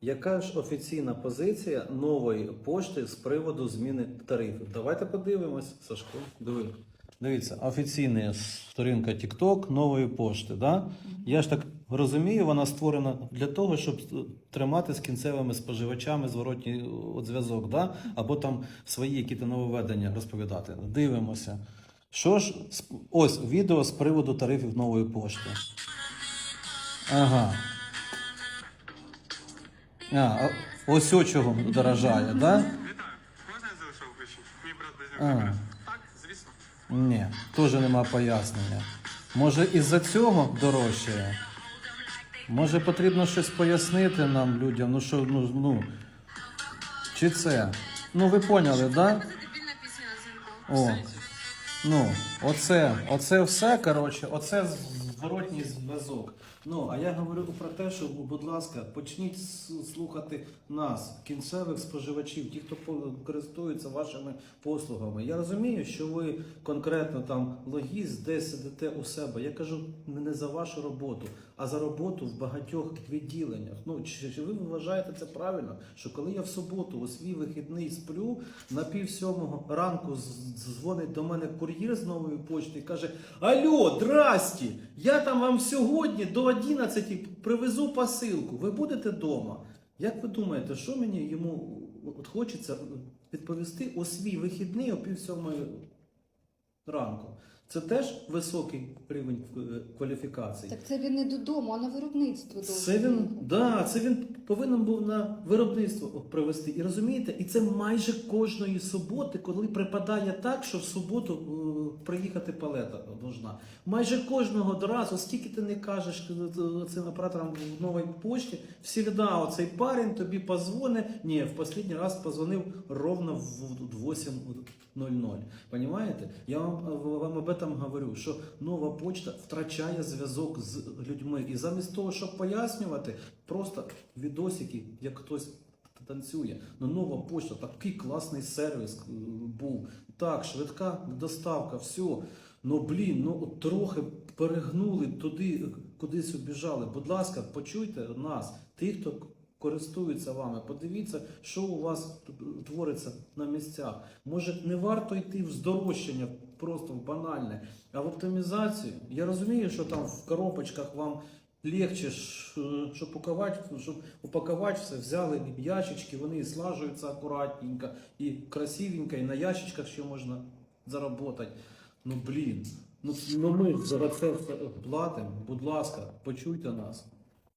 Яка ж офіційна позиція нової пошти з приводу зміни тарифів? Давайте подивимось, Сашко. Диви. Дивіться, офіційна сторінка TikTok нової пошти. Да? Я ж так розумію, вона створена для того, щоб тримати з кінцевими споживачами зворотній зв'язок, да? або там свої якісь нововведення розповідати. Дивимося. Що ж, ось відео з приводу тарифів нової пошти. Ага. А, ось о чого дорожає, да? Вітаю. Можна я залишив гроші? Мій брат без нього. Так, звісно. Ні, теж нема пояснення. Може, із-за цього дорожчає? Може, потрібно щось пояснити нам, людям? Ну що, ну, ну. Чи це? Ну, ви поняли, так? Да? О. Ну, оце, оце все, коротше, оце зворотній зв'язок. Ну, а я говорю про те, що, будь ласка, почніть слухати нас, кінцевих споживачів, ті, хто користується вашими послугами. Я розумію, що ви конкретно там логіст, десь сидите у себе. Я кажу не за вашу роботу, а за роботу в багатьох відділеннях. Ну, чи, ви вважаєте це правильно? Що коли я в суботу у свій вихідний сплю, на пів сьомого ранку дзвонить до мене кур'єр з нової почти і каже: Алло, здрасті! Я там вам сьогодні до 11 привезу посилку. Ви будете вдома? Як ви думаєте, що мені йому от хочеться відповісти у свій вихідний о пів сьомої ранку? Це теж високий рівень е, кваліфікації. Так це він не додому, а на виробництво Це він, да, це він повинен був на виробництво привезти. І розумієте, і це майже кожної суботи, коли припадає так, що в суботу е, приїхати палета должна. Майже кожного разу, скільки ти не кажеш е, цим операторам в новій пошті, завжди оцей парень тобі позвонить. Ні, в останній раз позвонив ровно в 8.00. Понимаєте? Я вам, вам об этом говорю, що нова почта втрачає зв'язок з людьми. І замість того, щоб пояснювати, просто відосики, як хтось танцює. Ну, нова почта, такий класний сервіс е, був. Так, швидка доставка, все. Ну блін, ну трохи перегнули туди, кудись убіжали. Будь ласка, почуйте нас, тих, хто користуються вами. Подивіться, що у вас твориться на місцях. Може, не варто йти в здорожчання просто в банальне, а в оптимізацію. Я розумію, що там в коробочках вам легче, щоб упакувати, щоб упакувати все, взяли ящички, вони слажуються акуратненько і красивенько, і на ящичках ще можна заработати. Ну блін. Ну, ну ми за це платимо. Будь ласка, почуйте нас.